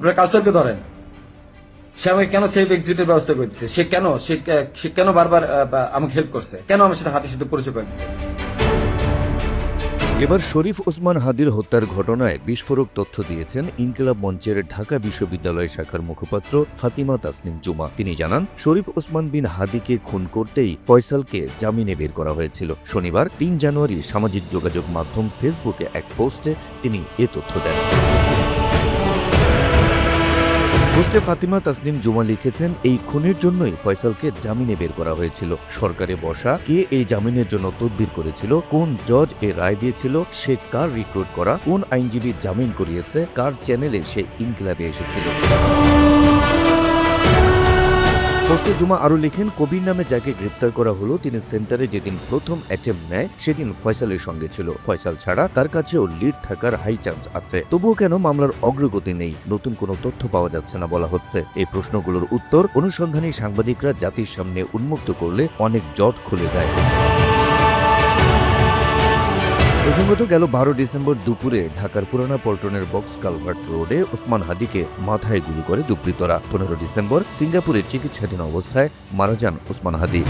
আপনার কালচারকে ধরেন। সে আমাকে কেন সেফ এক্সিটের ব্যবস্থা করতেছে সে কেন? সে কেন বারবার আমাকে হেল্প করছে? কেন আমার সাথে হাতের সাথে পরিচয় করে দিচ্ছে এবার শরীফ ওসমান হাদির হত্যার ঘটনায় বিস্ফোরক তথ্য দিয়েছেন ইনকিলাব মঞ্চের ঢাকা বিশ্ববিদ্যালয় শাখার মুখপাত্র ফাতিমা তাসনিম জুমা। তিনি জানান, শরীফ ওসমান বিন হাদিকে খুন করতেই ফয়সালকে জামিনে বের করা হয়েছিল। শনিবার, তিন জানুয়ারি সামাজিক যোগাযোগ মাধ্যম ফেসবুকে এক পোস্টে তিনি এ তথ্য দেন। পোস্টে ফাতিমা তাসনিম জুমা লিখেছেন, এই খুনের জন্যই ফয়সালকে জামিনে বের করা হয়েছিল। সরকারে বসা, কে এই জামিনের জন্য তদবির করেছিল, কোন জজ এ রায় দিয়েছিল, সে কার রিক্রুট করা, কোন আইনজীবী জামিন করিয়েছে, কার চ্যানেলে সে ইনকিলাবে এসেছিল? পোস্টে জুমা আরও লিখেন, কবির নামে যাকে গ্রেপ্তার করা হলো, তিনি সেন্টারে যেদিন প্রথম অ্যাটেম্প নেয়, সেদিন ফয়সালের সঙ্গে ছিল। ফয়সাল ছাড়া তার কাছেও লিড থাকার হাই চান্স আছে। তবুও কেন মামলার অগ্রগতি নেই? নতুন কোনো তথ্য পাওয়া যাচ্ছে না বলা হচ্ছে। এই প্রশ্নগুলোর উত্তর অনুসন্ধানী সাংবাদিকরা জাতির সামনে উন্মুক্ত করলে অনেক জট খুলে যায়। প্রসঙ্গত, গেল বারো ডিসেম্বর দুপুরে ঢাকার পুরানা পল্টনের বক্স কালভার্ট রোডে ওসমান হাদিকে মাথায় গুলি করে দুর্বৃত্তরা। পনেরো ডিসেম্বর সিঙ্গাপুরে চিকিৎসাধীন অবস্থায় মারা যান ওসমান হাদি।